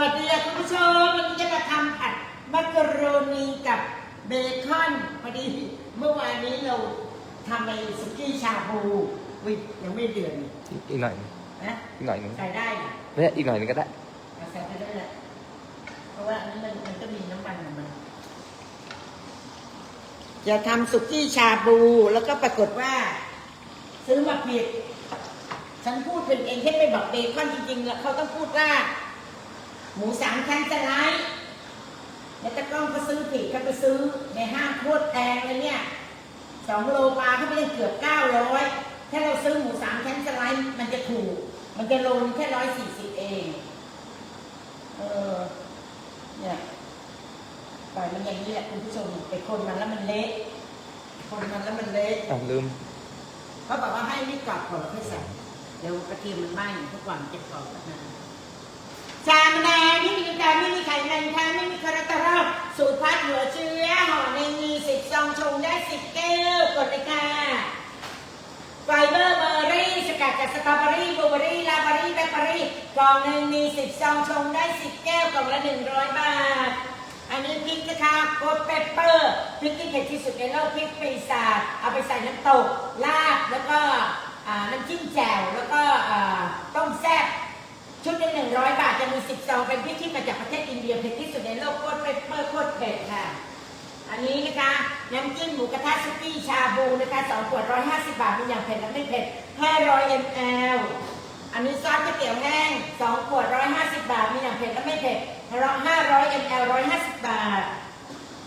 วัสดีค่ะคุณผู้ชมวันนี้จะมาทำผัดมักกะโรนีกับเบคอนพอดีเมื่อวานนี้เราทำในสุกี้ชาบูวิยังไม่เดือดนี่อีกหน่อยหนึ่งนะอีกหน่อยหนึงใส่ได้นะเนี่ยอีกหน่อยหนึงก็ได้เอาใส่ไปได้แหละเพราะว่าอันนี้มันมันก็มีน้ำมันของมันจะทำสุกี้ชาบูแล้วก็ปรากฏว่า ซื้อมาผิด ฉันพูดเป็นเองแค่ไม่บอกเบคอนจริงๆแล้วเขาต้องพูดว่า หมูสามชั้นสไลด์แล้วตะกล้องก็ซื้อผิดเขาไปซื้อในห้างโคตรแพงเลยเนี่ยสองโลปลาเขาไม่ได้เกือบเก้าร้อยถ้าเราซื้อหมูสามชั้นสไลด์มันจะถูก มันจะโลนแค่ร้อยสี่สิบเอง เออ เนี่ยปล่อยมันอย่างนี้แหละคุณผู้ชมไปคนมันแล้วมันเละคนมันแล้วมันเละอะลืมเขาบอกว่าให้นี่กรอบก่อนแล้วค่อยใส่เดี๋ยวกระเทียมมันไหม้ทุกวันจะกรอบนะชามแดง ไม่มีน้ำตาลไม่มีไขมันค่ะไม่มีคอเลสเตอรอลสูตรพัดหัวเชื้อห่อในมีสิบซองชงได้สิบแก้วกดเลยค่ะไฟเบอร์เบอร์รี่สกัดจากสตรอเบอรี่บลูเบอรี่ลาเบอรี่แบล็คเบอรี่กล่องหนึ่งมีสิบซองชงได้สิบแก้วกล่องละหนึ่งร้อยบาท อันนี้พริกนะคะโกดเปเปอร์พริกที่เผ็ดที่สุดในโลกพริกปีศาจเอาไปใส่น้ำตกลาบแล้วก็น้ำจิ้มแจ่วแล้วก็ต้มแซ่บ ชุดละหนึ่งร้อยบาทจะมีสิบซองเป็นพริกที่มาจากประเทศอินเดียเผ็ดที่สุดในโลกโกดเปเปอร์โคตรเผ็ดค่ะ อันนี้นะคะน้ำจิ้มหมูกระทะซุกี้ชาบูนะคะสองขวดร้อยห้าสิบบาทมีอย่างเผ็ดและไม่เผ็ดห้าร้อยมลอันนี้ซอสก๋วยเตี๋ยวแห้งสองขวดร้อยห้าสิบบาทมีอย่างเผ็ดและไม่เผ็ดร้อยห้าร้อยมลร้อยห้าสิบบาท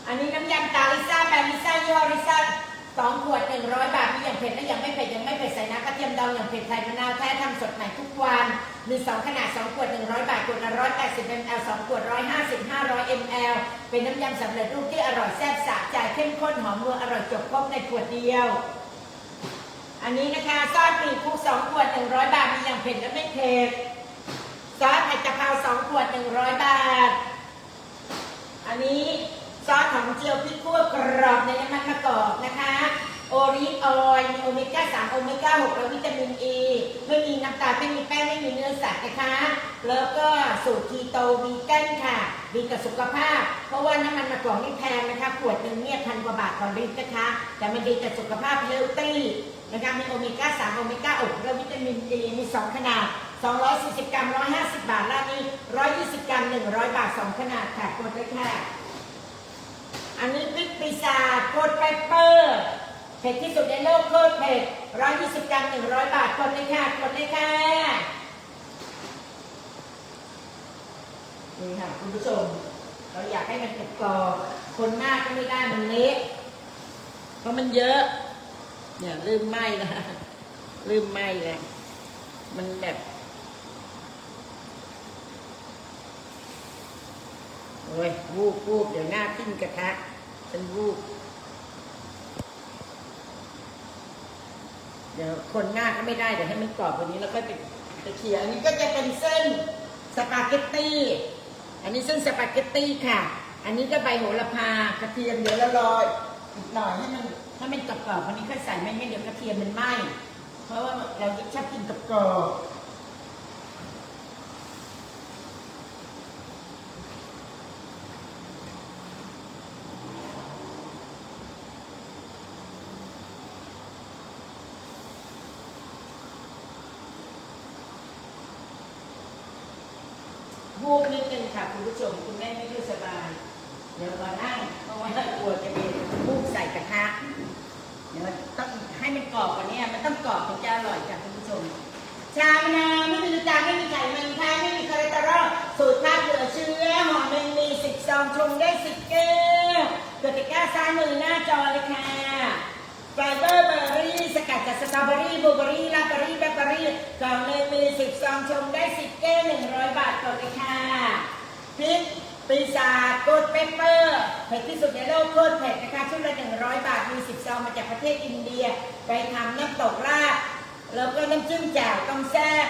อันนี้น้ำยำตาลิซ่าแบรนด์ลิซ่ายี่ห้อลิซ่า สองขวดหนึ่งร้อยบาทมีอย่างเผ็ดและอย่างไม่เผ็ดยังไม่เผ็ดใส่น้ำกระเทียมดองอย่างเผ็ดไทยมะนาวแท้ทำสดใหม่ทุกวัน มีสองขนาดสองขวดหนึ่งร้อยบาทขวดละร้อยแปดสิบมลสองขวดร้อยห้าสิบห้าร้อยมลเป็นน้ำยำสำเร็จรูปที่อร่อยแซ่บสะใจเข้มข้นหอมนัวอร่อยจบครบในขวดเดียว อันนี้นะคะซอสปลีคุกสองขวดหนึ่งร้อยบาทมีอย่างเผ็ดและไม่เผ็ดซอสผัดกะเพราสองขวดหนึ่งร้อยบาท อันนี้ซอสของเจียวพริกคั่วกรอบในน้ำมันมะกอกนะคะ โอลิฟออยล์มีโอเมก้าสามโอเมก้าหกและวิตามินอ e, ีไม่มีน้ำตาลไม่มีแป้งไม่มีเนื้อสัตว์นะคะ แล้วก็สูตรคีโตวีแกนค่ะดีกับสุขภาพ เพราะว่าน้ำมันมะกอกนี่แพงนะคะขวดหนึ่งเนี่ยพันกว่าบาทต่อลิตรนะคะ แต่มันดีกับสุขภาพเฮลตี้นะคะมีโอเมก้าสามโอเมก้าหกและวิตามินอีมีสองขนาด 240 กรัม 150 บาทและนี่120 กรัม 100 บาท 2 ขนาดค่ะกดเลยค่ะ อันนี้พริกปีศาจโคดเปปเปอร์ เผ็ดที่สุดในโลกโคตรเผ็ด120กรัม100บาทกดเลยค่ะกดเลยค่ะนี่ค่ะคุณผู้ชม เราอยากให้มันกรอบคนมากก็ไม่ได้มันเละเพราะมันเยอะ เนี่ยลืมไหม้แล้วลืมไหม้แล้วมันแบบโอ้ยวูบวูบเดี๋ยวหน้าทิ้งกระทะฉันวูบ ดี๋ยวคนหน้าก็ไม่ได้เดี๋ยวให้มันกรอบกว่านี้แล้วก็ไปไปเคี่ยวอันนี้ก็จะเป็นเส้นสปาเกตตี้ อันนี้เส้นสปาเกตตี้ค่ะ อันนี้ก็ใบโหระพากระเทียมเดี๋ยวเรารออีกหน่อยให้มันให้มันกรอบๆวันนี้ค่อยใส่ไม่งั้นเดี๋ยวกระเทียมมันไหม้เพราะว่าเราชอบกินกรอบๆ วูบนิดนึงค่ะคุณผู้ชมคุณแม่ไม่ค่อยสบาย เดี๋ยวมานั่งเพราะว่ากลัวจะเป็นวูบใส่กระทะเดี๋ยวต้องให้มันกรอบกว่านี้มันต้องกรอบถึงจะอร่อยค่ะคุณผู้ชม ชามะนาวไม่มีน้ำตาลไม่มีไขมันค่ะไม่มีคอเลสเตอรอลสูตรข้าวเหลือเชื้อห่อหนึ่งมีสิบซองชงได้สิบแก้วกติกาซ้ายมือหน้าจอเลยค่ะ ไฟเบอร์เบอร์รี่สกัดจากสตรอเบอรี่บลูเบอรี่ลาเบอรี่แบล็คเบอรี่กล่องหนึ่งมีสิบซองชมได้สิบแก้วหนึ่งร้อยบาทต่อนเลยค่ะพริกปีศาจโกดเปปเปอร์เผ็ดที่สุดในโลกโคตรเผ็ดนะคะชุดละหนึ่งร้อยบาทมีสิบซองมาจากประเทศอินเดีย ไปทำน้ำตกราดแล้วก็น้ำจิ้มแจ่วต้องแซ่บ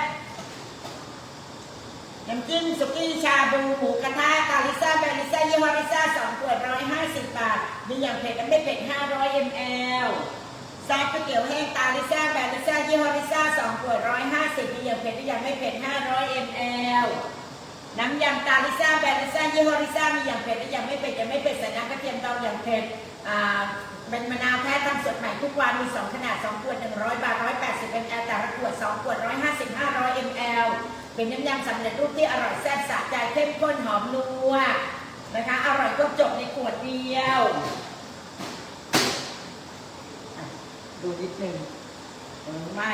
น้ำจิ้มสุกี้ชาบูหมูกระทะกาลิซ่าแบรนด์ลิซ่ายี่ห้อลิซ่าสองขวดร้อยห้าสิบบาท มีอย่างเผ็ดและไม่เผ็ดห้าร้อยมลซอสก๋วยเตี๋ยวแห้งตาลิซ่าแบรนด์ลิซ่ายี่ห้อลิซ่าสองขวดร้อยห้าสิบมีอย่างเผ็ดและอย่างไม่เผ็ดห้าร้อยมลน้ำยำตาลิซ่าแบรนด์ลิซ่ายี่ห้อลิซ่ามีอย่างเผ็ดและอย่างไม่เผ็ดยังไม่เผ็ดใส่น้ำกระเทียมดองอย่างเผ็ดอ่าเป็นมะนาวแท้ทำสดใหม่ทุกวันมี 2 ขนาด 2 ขวด 100 บาท 180 ml แต่ละขวด 2 ขวด 150 500 ml เป็นน้ำยำสำเร็จรูปที่อร่อยแซ่บสะใจเข้มข้นหอมนัวนะคะ อร่อยก็จบในขวดเดียว ดูนิดนึงเออไม่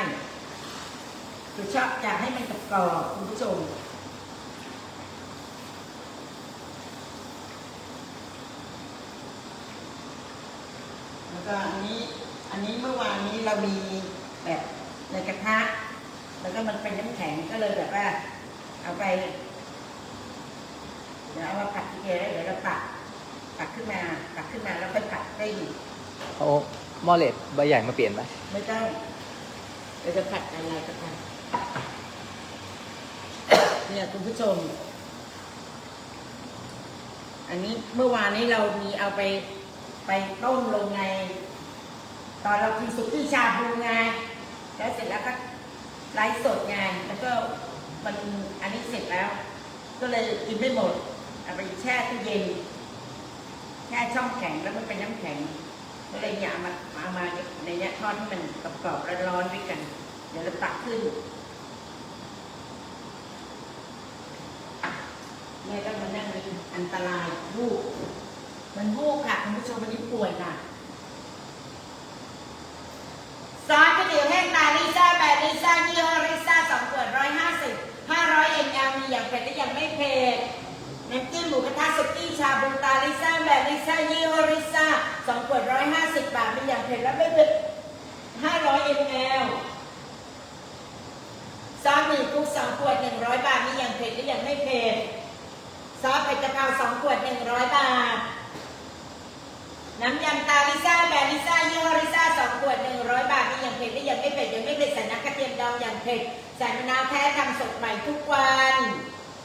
คือชอบอยากให้มันกรอบคุณผู้ชมแล้วก็อันนี้อันนี้เมื่อวานนี้เรามีแบบในกระทะ แล้วก็มันเป็นน้ำแข็งก็เลยแบบว่า เอาไป เดี๋ยวเอามาผัดทีเดียวแล้วเดี๋ยวเราปัก ปักขึ้นมา ปักขึ้นมาแล้วค่อยปักได้อีกเอาหม้อเหล็กใบใหญ่มาเปลี่ยนไหมไม่ต้องเดี๋ยวจะผัดอะไรก็ทำเนี่ยคุณผู้ชม อันนี้เมื่อวานนี้เรามีเอาไปไปต้มลงใน ตอนเรากินสุกี้ชาบูไงแล้วเสร็จแล้วก็ ไลฟ์สดไงแล้วก็มันอันนี้เสร็จแล้ว ก็เลยกินไม่หมดเอาไปแช่ตู้เย็นแช่ช่องแข็งแล้วมันเป็นน้ำแข็งก็เลยอยากมาเอามาในเนี้ยทอดให้มันกรอบๆร้อนๆด้วยกัน เดี๋ยวเราตักขึ้นแม่ต้องมานั่งเป็นอันตรายวูบมันวูบค่ะคุณผู้ชมวันนี้ป่วยค่ะซอสก๋วยเตี๋ยวแห้ง ลิซ่าแบบลิซ่ายี่ห้อลิซ่าสองขวดร้อยห้าสิบห้าร้อยเอ็มแอลมีอย่างเผ็ดและอย่างไม่เผ็ดน้ำจิ้มหมูกระทะสุกี้ชาบูตาลิซ่าแบบลิซ่ายี่ห้อลิซ่าสองขวดร้อยห้าสิบบาทมีอย่างเผ็ดและไม่เผ็ดห้าร้อยเอ็มแอลซอสหมี่กุ๊กสองขวดหนึ่งร้อยบาทมีอย่างเผ็ดและอย่างไม่เผ็ดซอสเผ็ดกะเพราสองขวดหนึ่งร้อยบาท น้ำยำ ไม่เผ็ดยังไม่เผ็ดใส่น้ำกระเทียมดองอย่างเผ็ดใส่มะนาวแท้ทำสดใหม่ทุกวัน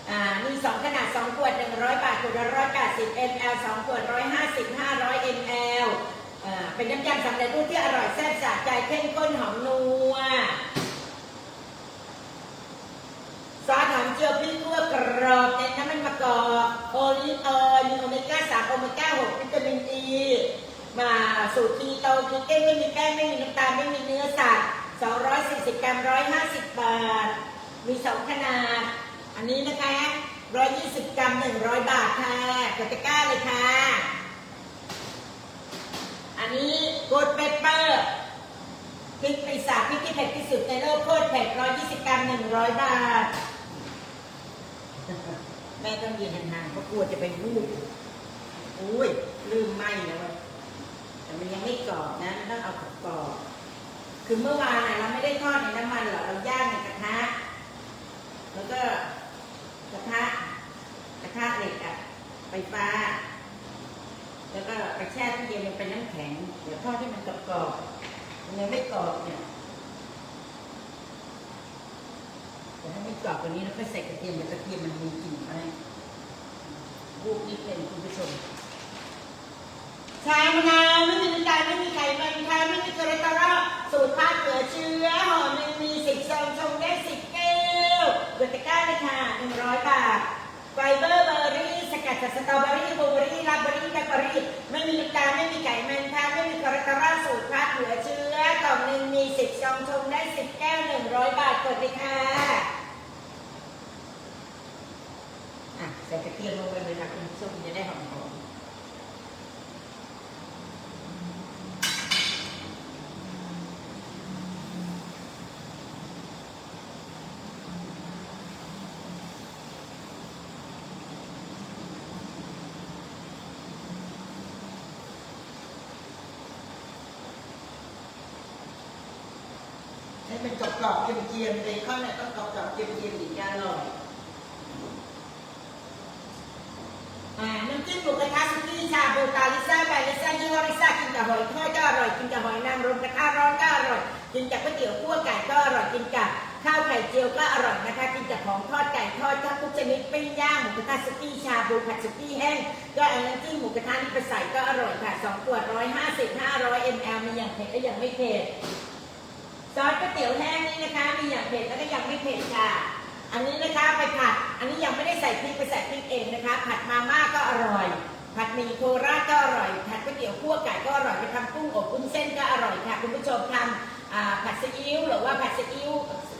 อ่ามีสองขนาดสองขวดหนึ่งร้อยบาทขวดละร้อยแปดสิบ ml สองขวดร้อยห้าสิบห้าร้อย ml อ่าเป็นน้ำยำสำเร็จรูปที่อร่อยแซ่บสะใจเข้มข้นหอมนัวซอสหอมเจียวพริกคั่วกรอบเน้นน้ำมันมะกอกโอลิฟออยล์มีโอเมก้าสามโอเมก้าหกวิตามินอี มาสูตรคีโตคีเก้ไม่มีแป้งไม่มีน้ำตาลไม่มีเนื้อสัตว์240 กรัม 150 บาท มี 2 ขนาด อันนี้นะคะ 120 กรัม 100 บาทค่ะกดตะกร้าเลยค่ะ อันนี้กดเปเปอร์พริกปีศาจพริกที่เผ็ดที่สุดในโลกโคตรเผ็ด 120 กรัม 100 บาท แม่ต้องยืนห่างๆเพราะกลัวจะไปวูบอุ้ยลืมไหมแล้ว แต่มันยังไม่กรอบนะมันต้องเอากรอบคือเมื่อวานเราไม่ได้ทอดในน้ำมันหรอกเราย่างในกระทะ แล้วก็กระทะกระทะเหล็กอะไฟฟ้า แล้วก็กระแช่ที่เย็นมันเป็นน้ำแข็ง เดี๋ยวทอดให้มันกรอบๆมันยังไม่กรอบเนี่ยแต่ถ้าไม่กรอบกว่านี้แล้วก็ใส่กระเทียมกระเทียมมันมีกลิ่นไหมรูปนี้เป็นคุณผู้ชม ชามะนาวไม่มีน้ำตาลไม่มีไขมันค่ะไม่มีคอเลสเตอรอลสูตรภาเหลือเชื้อห่อหนึ่งมีสิบซองชงได้สิบแก้วกดตะก้าเลยค่ะหนึ่งร้อยบาทไฟเบอร์เบอร์รี่สกัดจากสตรอเบอรี่บลูเบอรี่ราเบอรี่แบล็คเบอรี่ไม่มีน้ำตาลไม่มีไขมันค่ะไม่มีคอเลสเตอรอลสูตรภาเหลือเชื้อกล่องหนึ่งมีสิบซองชงได้สิบแก้วหนึ่งร้อยบาทกดเลยค่ะอะใส่กระเทียมลงไปเลยค่ะคุณผู้ชมจะได้หอมๆ กรอบๆเจียมๆเลยข้าวเนี่ยต้องกรอบๆเจียมๆอีกจะอร่อยอ่าน้ำจิ้มหมูกระทะสุกี้ชาบูตาลิซ่าแบรนด์ลิซ่ายี่ห้อลิซ่ากินกับหอยทอดก็อร่อยกินกับหอยนางรมกระทะร้อนก็อร่อยกินกับก๋วยเตี๋ยวคั่วไก่ก็อร่อยกินกับข้าวไข่เจียวก็อร่อยนะคะกินกับของทอดไก่ทอดทุกชนิดปิ้งย่างหมูกระทะสุกี้ชาบูผัดสุกี้แห้งก็เอาน้ำจิ้มหมูกระทะนี่ไปใส่ก็อร่อยค่ะสองขวดร้อยห้าสิบห้าร้อยมลมีอย่างเผ็ดและย่างไม่เผ็ด ซอสก๋วยเตี๋ยวแห้งนี่นะคะ มีอย่างเผ็ดแล้วก็ยังไม่เผ็ดค่ะ อันนี้นะคะไปผัด อันนี้ยังไม่ได้ใส่พริกไปใส่พริกเองนะคะ ผัดมาม่าก็อร่อย ผัดหมี่โคราชก็อร่อย ผัดก๋วยเตี๋ยวคั่วไก่ก็อร่อย ไปทำกุ้งอบกุ้งเส้นก็อร่อยค่ะ คุณผู้ชมทำผัดซีอิ๊วหรือว่าผัดซีอิ๊ว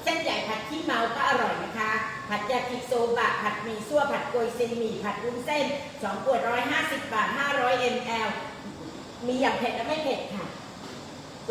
เส้นใหญ่ผัดขี้เมาก็อร่อยนะคะ ผัดยากิโซบะ ผัดหมี่ซั่ว ผัดโกยเซีหมี่ ผัดวุ้นเส้น2ขวด150บาท500 ml มีอย่างเผ็ดและไม่เผ็ดค่ะ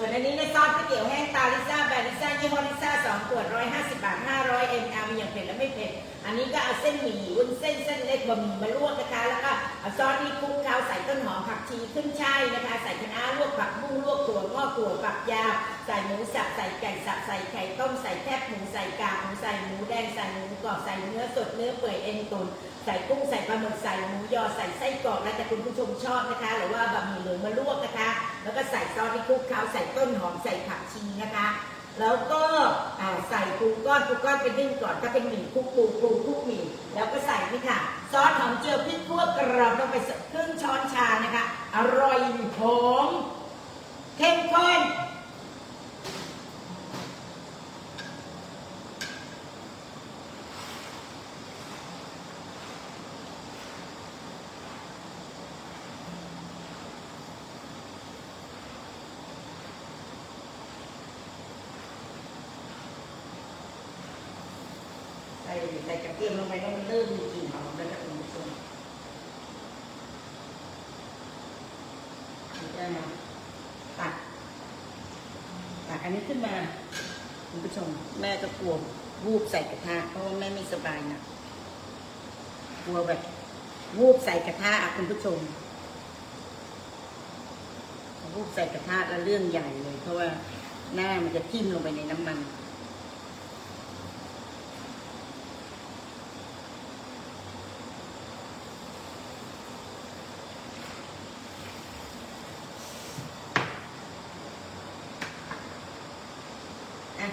ส่วนอันนี้ในซอสก๋วยเตี๋ยวแห้งตาลิซ่าแบร์ลิซ่ายี่ห้อลิซ่าสองขวดร้อยห้าสิบบาทห้าร้อยเอ็มมีอย่างเผ็ดและไม่เผ็ด อันนี้ก็เอาเส้นหมี่วุ้นเส้นเส้นเล็กบะหมี่มาลวกนะคะ แล้วก็เอาซอสนี้คลุกเคล้าใส่ต้นหอมผักชีขึ้นช่ายนะคะ ใส่คะน้าลวกผักบุ้งลวกถั่วงอกถั่วฝักยาว ใส่หมูสับใส่ไก่สับใส่ไข่ต้มใส่แคบหมูใส่กากหมูใส่หมูแดงใส่หมูกรอบใส่เนื้อสดเนื้อเปื่อยเอ็นตุนใส่กุ้งใส่ปลาหมึกใส่หมูยอใส่ไส้กรอกแล้วแต่คุณผู้ชมชอบนะคะ หรือว่าบะหมี่เหลืองมาลวกนะคะ แล้วก็ใส่ซอสที่คลุกเคล้าใส่ต้นหอมใส่ผักชีนะคะ แล้วก็ใส่ปูก้อนปูก้อนไปนึ่งก่อนถ้าเป็นหมี่คลุกปูปูคลุกหมี่แล้วก็ใส่นี่ค่ะซอสหอมเจียวพริกขั่วกรอบลงไปครึ่งช้อนชานะคะ อร่อยหอมข้น ใส่ใส่กระเทียมลงไปแล้วมันเริ่มมีกลิ่นหอมแล้วนะคุณผู้ชมได้มาตักตักอันนี้ขึ้นมา คุณผู้ชม แม่ก็กลั วูบใส่กระทะเพราะว่าแม่ไม่สบายนะกลัวแบบวูบใส่กระทะอะคุณผู้ชมวูบใส่กระทะแล้วเรื่องใหญ่เลย เพราะว่าหน้ามันจะทิ่มลงไปในน้ำมัน อะ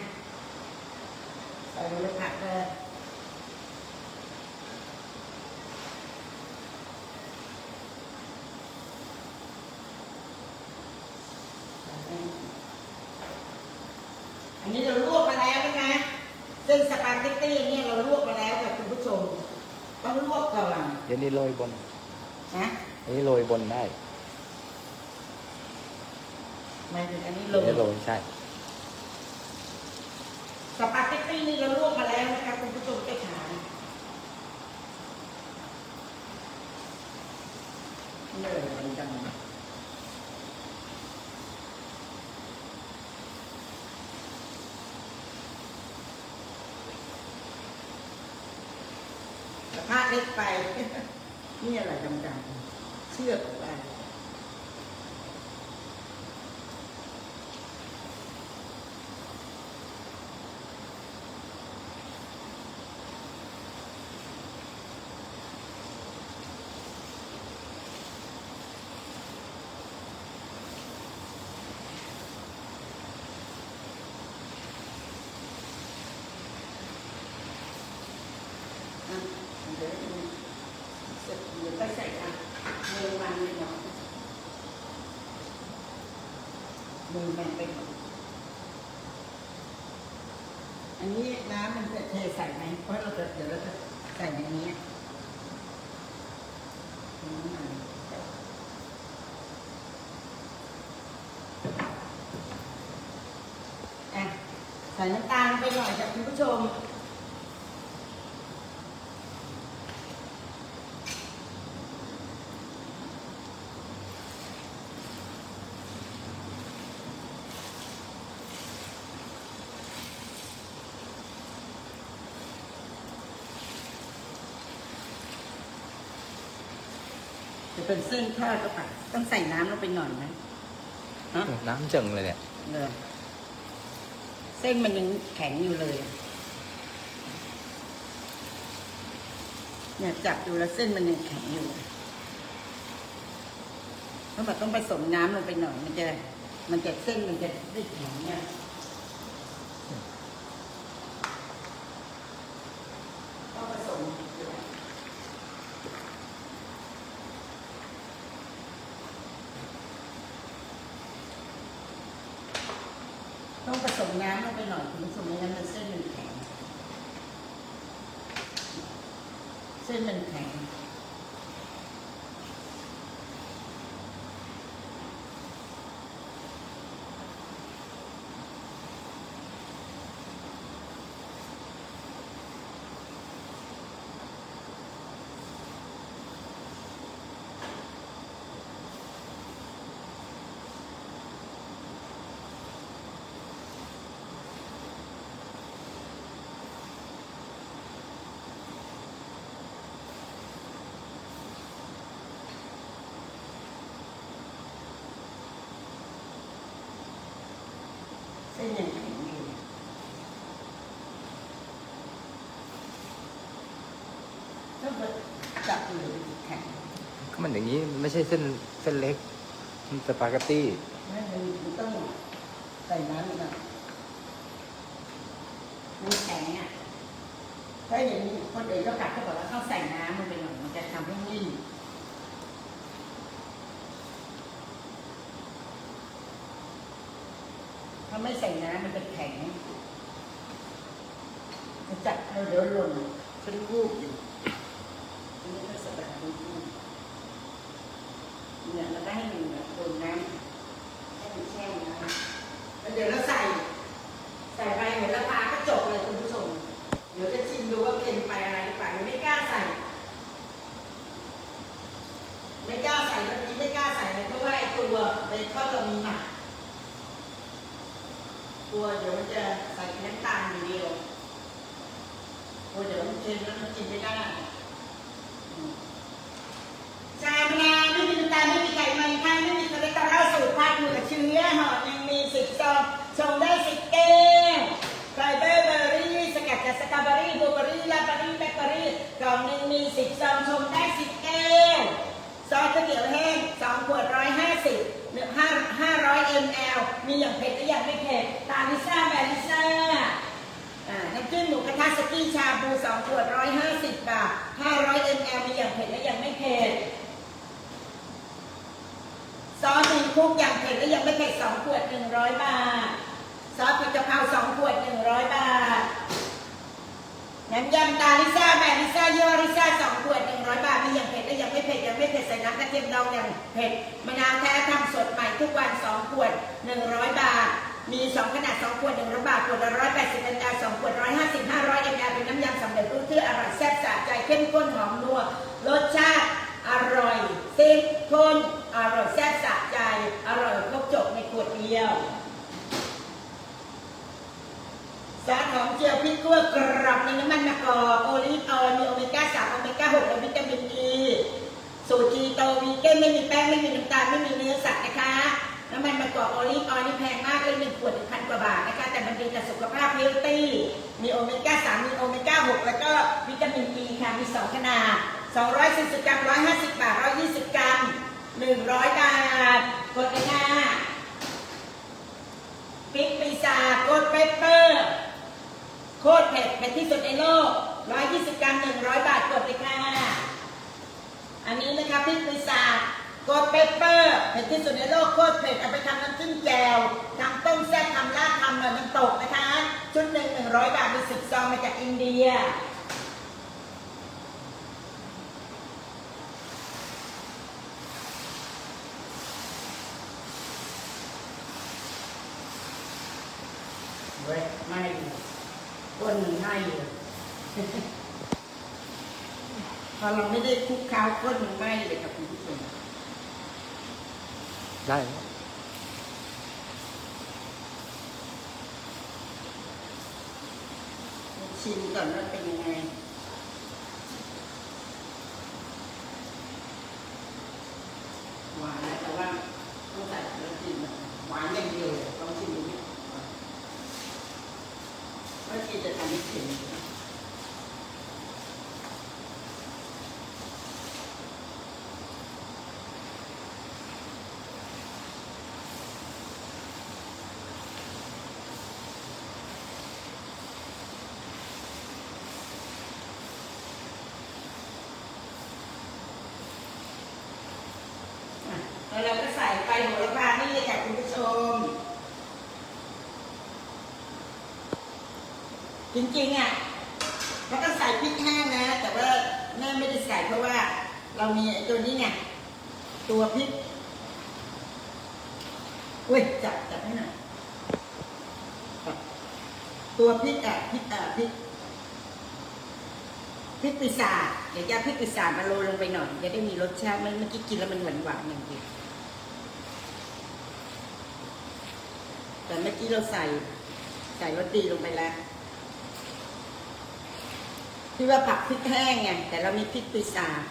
ใส่เลยผักเลยอันนี้เราลวกมาแล้วนะคะเส้นสปาเกตตี้เนี่ยเราลวกมาแล้วค่ะคุณผู้ชม ต้องลวกก่อน เดี๋ยวนี้โรยบน นะ อัน นี้โรยบนได้หมายถึงอันนี้ลเดี๋ยวงนี้โรยใช่ สปาเกตตี้นี่เราลวกมาแล้วนะคะคุณผู้ชมเจ้าขาเลยมันจังกระทะเล็กไป นี่อะไรดำๆเชือก เดี๋ยวเสร็จเดี๋ยวไปใส่อะเมือมันเลยเนาะมือมันไปหมดอันนี้น้ำมันจะเทใส่ไหมเพราะเราจะเดี๋ยวเราจะใส่ในนี้น้ำมันอะใส่น้ำตาลไปหน่อยจ้ะคุณผู้ชม เป็นเส้นทอดก็ปะต้องใส่น้ำลงไปหน่อยไหมฮะน้ำจึงเลยเนี่ยเลยเส้นมันยังแข็งอยู่เลยอะเนี่ยจับดูแล้วเส้นมันยังแข็งอยู่เพราะมันต้องผสมน้ำลงไปหน่อย มันจะ มันจะเส้นมันจะได้แข็งเนี่ย มันสุกไม่งั้นมันเส้นมันแข็ง เส้นมันแข็ง ถ้าเกิดจับอยู่มันแข็งก็มันอย่างนี้มันไม่ใช่เส้นเส้นเล็กมันสปาเกตตี้ไม่มันต้องใส่น้ำอีกหน่อยมันแข็งอะถ้าอย่างนี้คนอื่นก็กลับเขาบอกว่าต้องใส่น้ำมันไปหน่อยมันจะทำให้นิ่มถ้าไม่ใส่น้ำมันจะแข็งจะจับเราเดี๋ยวหล่นเป็นรูปอยู่อันนี้ก็สบายรูปเนี่ยเราได้ให้มันแบบโดนน้ำให้มันแช่น้ำแล้วเดี๋ยวเราใส่ ใส่ไปเหมือนละพาก็จบเลยคุณผู้ชม เดี๋ยวจะชิมดูว่าเค็มไปอะไรหรือเปล่าไม่กล้าใส่ ไม่กล้าใส่แบบนี้ไม่กล้าใส่เลยเพราะว่าไอ้ตัวเบคอนเรามีหมักกลัวเดี๋ยวมันจะใส่น้ำตาลอย่างเดียวกลัวเดี๋ยวมันเค็มแล้วมันกินไม่ได้อืมชามะนาวไม่มีน้ำตาลไม่มีไขมันค่ะไม่มีคอเลสเตอรอลสูตรพัดมือกับเชื้อห่อหนึ่งมีสิบซอง ชงได้สิบแก้วไฟเบอร์เบอร์รี่สกัดจากสตรอเบอรี่บลูเบอรี่ลาเบอรี่แบล็คเบอรี่กล่องหนึ่งมีสิบซองชงได้สิบแก้วซอสก๋วยเตี๋ยวแห้งสองขวดร้อยห้าสิบหนึ่งห้าห้าร้อยมลมีอย่างเผ็ดและอย่างไม่เผ็ดตาลิซ่าแบรลิซ่าน้ำจิ้มหมูกระทะสกี้ชาบูสองขวดร้อยห้าสิบบาทห้าร้อยมลมีอย่างเผ็ดและอย่างไม่เผ็ดซอสซีคุกอย่างเผ็ดและยังไม่เผ็ดสองขวดหนึ่งร้อยบาท ซอสผัดกะเพราสองขวดหนึ่งร้อยบาท น้ำยำตาลิซ่าแบรนด์ลิซ่ายี่ห้อลิซ่าสองขวดหนึ่งร้อยบาท มีอย่างเผ็ดและยังไม่เผ็ดยังไม่เผ็ดใส่น้ำกระเทียมดองอย่างเผ็ดมะนาวแท้ทำสดใหม่ทุกวันสองขวดหนึ่งร้อยบาท มีสองขนาดสองขวดหนึ่งร้อยบาทขวดละร้อยแปดสิบมลสองขวดร้อยห้าสิบห้าร้อยมลเป็นน้ำยำสำเร็จรูปที่อร่อยแซ่บสะใจเข้มข้นหอมนัวรสชาติอร่อยเข้มข้นอร่อยแซ่บสะใจ อร่อยครบจบในขวดเดียว ซอสหอมเจียวพริกขั่วกรอบในน้ำมันมะกอกโอลิฟออยล์มีโอเมก้า3โอเมก้า6และวิตามินอีสูตรจีโตวีเกนไม่มีแป้งไม่มีน้ำตาลไม่มีเนื้อสัตว์นะคะ น้ำมันมะกอกโอลิฟออยล์นี่แพงมากเลยหนึ่งขวดหนึ่งพันกว่าบาทนะคะ แต่มันดีต่อสุขภาพเฮลตี้มีโอเมก้า3มีโอเมก้า6แล้วก็วิตามินอีค่ะมี2ขนาด240กรัม150บาท120กรัม100บาทกดเลยค่ะพริกปีศาจกดเปเปอร์ โคตรเผ็ดเผ็ดที่สุดในโลก 120 กรัม 100 บาทกดเลยค่ะ อันนี้นะคะพริกปีศาจกดเปเปอร์เผ็ดที่สุดในโลกโคตรเผ็ดเอาไปทำน้ำจิ้มแจ่วทำต้มแซ่บทำลาบทำหน่อยมันตกนะคะ ชุดหนึ่ง100 บาทมี10ซองมาจากอินเดียเว้ยไม่ อยู่ก้นมันไม่อยู่พอเราไม่ได้คลุกเคล้าก้นมันไหม้เลยครับคุณผู้ชมได้ชิมก่อนว่าเป็นยังไง หวานนะแต่ว่าต้องใส่แล้วกินแบบหวานอย่างเดียวเลยต้องชิมดูนี่ว่ากินจะทำให้เค็ม อะ แล้วเราก็ใส่ไปโหระพานี่เลยค่ะคุณผู้ชม จริงๆอะแล้วก็ใส่พริกแห้งนะ แต่ว่าแม่ไม่ได้ใส่เพราะว่า เรามีไอ้ตัวนี้ไงตัวพริกอุ้ยจับจับให้หน่อยตัวพริกอะพริกอะพริกพริกปีศาจเดี๋ยวจะพริกปีศาจมาโรยลงไปหน่อยจะได้มีรสชาติไม่เมื่อกี้กินแล้วมันหวานหวานๆอย่างเดียว แต่เมื่อกี้เราใส่ใส่รสดีลงไปแล้วที่ว่าผักพริกแห้งไงแต่เรามีพริกปีศาจ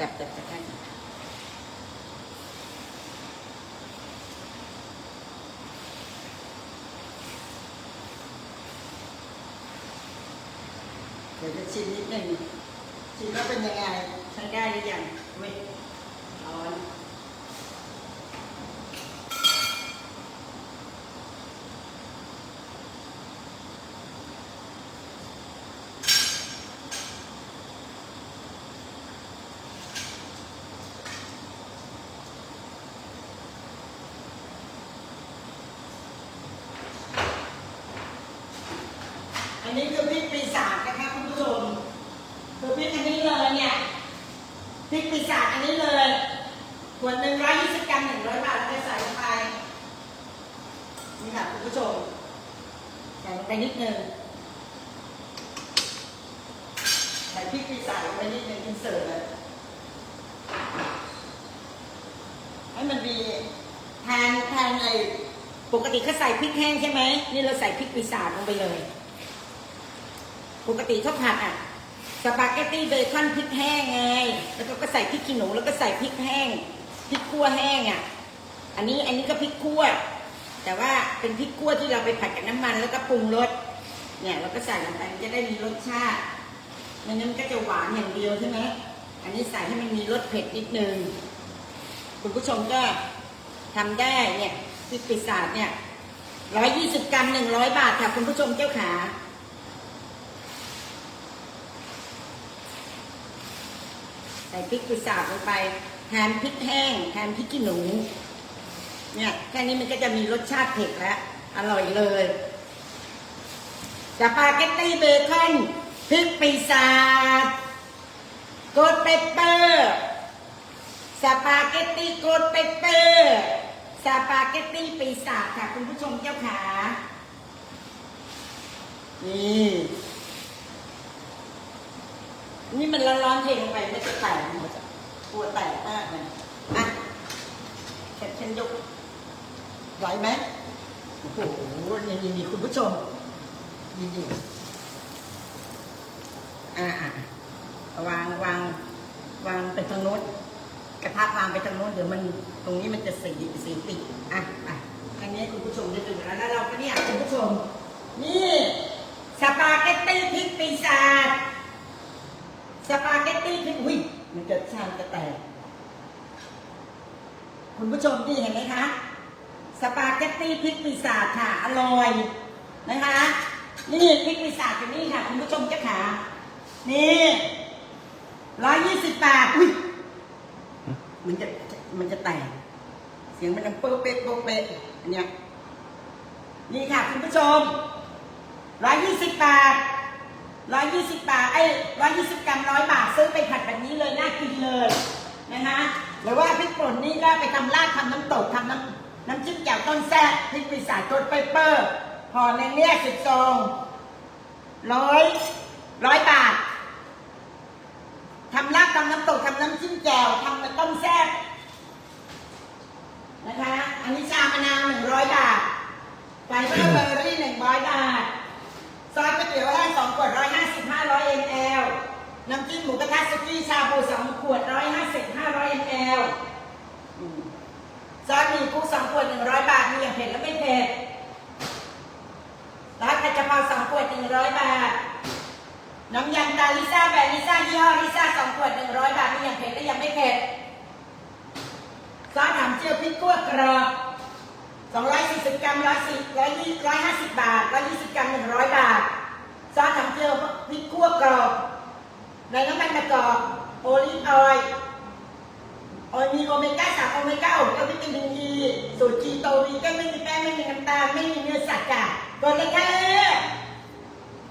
จับจับจับให้เดี๋ยวจะชิมนิดหนึ่งชิมว่าเป็นยังไงใช้ได้หรือยังเว้ยร้อน อั นี้คือพริกปีศาจนะคะคุณผู้ชมคือพริกอันนี้เลยเนี่ยพริกปีศาจอันนี้เลยขวดหนึ่งร้อยยี่สิบกรัมหนึ่งร้อยบาทเราจะใส่ลงไปนี่ค่ะคุณผู้ชมใส่ลงไปนิดนึงใส่พริกปีศาจลงไปนิดนึงอินเสิร์ตเลยให้มันมีแทานทนไอปกติเขาใส่พริกแห้งใช่ไหมนี่เราใส่พริกปีศาจลงไปเลย ปกติเขาผัดอะสปาเกตตี้เบคอนพริกแห้งไง แล้วก็ก็ใส่พริกขี้หนูแล้วก็ใส่พริกแห้งพริกขั่วแห้งอะ อันนี้อันนี้ก็พริกขั่ว แต่ว่าเป็นพริกขั่วที่เราไปผัดกับน้ำมันแล้วก็ปรุงรส เนี่ยเราก็ใส่ลงไปมันจะได้มีรสชาติไม่งั้นมันก็จะหวานอย่างเดียวใช่ไหมอันนี้ใส่ให้มันมีรสเผ็ดนิดนึง คุณผู้ชมก็ทำได้เนี่ยพริกปีศาจเนี่ยร้อยยี่สิบกรัมหนึ่งร้อยบาทค่ะคุณผู้ชมเจ้าขา ส่พริกปีศาจลงไปแทนพริกแห้งแทนพริกขี้หนู เนี่ยแค่นี้มันก็จะมีรสชาติเผ็ดแล้วอร่อยเลยสปาเกตตี้เบคอนพริกปีศาจโกดเปปเปอร์สปาเกตตี้โกดเปปเปอร์สปาเกตตี้ปีศาจค่ะ คุณผู้ชมเจ้าขานี่ นี่มันร้อนๆเทลงไปไม่จะแตกมันจะกลัวแตกมากเลยอะฉันฉันยกไหวไหมโอ้โหนี่นี่คุณผู้ชมนี่นี่อะวางวางวางไปทางโน้นกระทะวางไปทางโน้นเดี๋ยวมันตรงนี้มันจะสีสีติดอะอะอันนี้คุณผู้ชมได้ดูแล้วแล้วเราก็เนี่ยคุณผู้ชม นี่สปาเกตตี้พริกปีศาจ สปาเกตตี้พริกอุ้ยมันจะชามจะแตก คุณผู้ชมที่เห็นไหมคะ สปาเกตตี้พริกปีศาจค่ะ อร่อยนะคะ นี่พริกปีศาจอยู่นี่ค่ะ คุณผู้ชมเจ้าขานี่ร้อยยี่สิบบาทอุ้ยมันจะมันจะแตก เสียงมันดังเป๊ะเป๊ะโป๊ะเป๊ะอันเนี้ยนี่ค่ะคุณผู้ชมร้อยยี่สิบบาท ร้อยยี่สิบบาทไอ้ร้อยยี่สิบกรัมร้อยบาทซื้อไปผัดแบบนี้เลยน่ากินเลยนะคะหรือว่าพริกป่นนี่ก็ไปทำราดทำน้ำตกทำน้ำน้ำจิ้มแจ่วต้นแซ่บพริกปีศาจโกดเปเปอร์ห่อในเนี้ยสิบซองร้อยร้อยบาททำราดทำน้ำตกทำน้ำจิ้มแจ่วทำต้มแซ่บนะคะ อันนี้ชามะนาวหนึ่งร้อยบาทไฟเบอร์เบอร์รี่หนึ่งร้อยบาท